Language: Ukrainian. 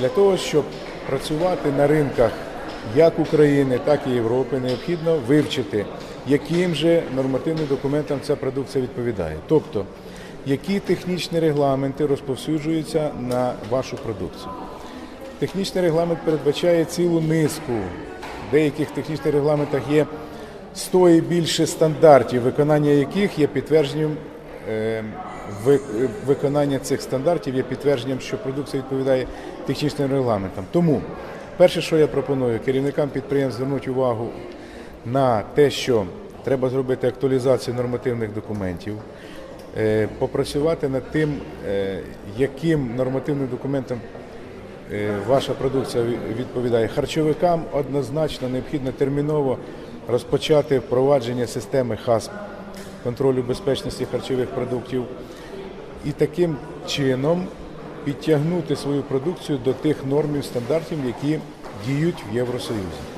Для того, щоб працювати на ринках як України, так і Європи, необхідно вивчити, яким же нормативним документам ця продукція відповідає. Тобто, які технічні регламенти розповсюджуються на вашу продукцію. Технічний регламент передбачає цілу низку. В деяких технічних регламентах є 100 і більше стандартів, виконання яких є підтвердженням виконання цих стандартів є підтвердженням, що продукція відповідає технічним регламентам. Тому перше, що я пропоную керівникам підприємств звернути увагу на те, що треба зробити актуалізацію нормативних документів, е, попрацювати над тим, е, яким нормативним документам е, ваша продукція відповідає харчовикам, однозначно необхідно терміново розпочати впровадження системи ХАСП контролю безпечності харчових продуктів і таким чином підтягнути свою продукцію до тих норм і стандартів, які діють в Євросоюзі.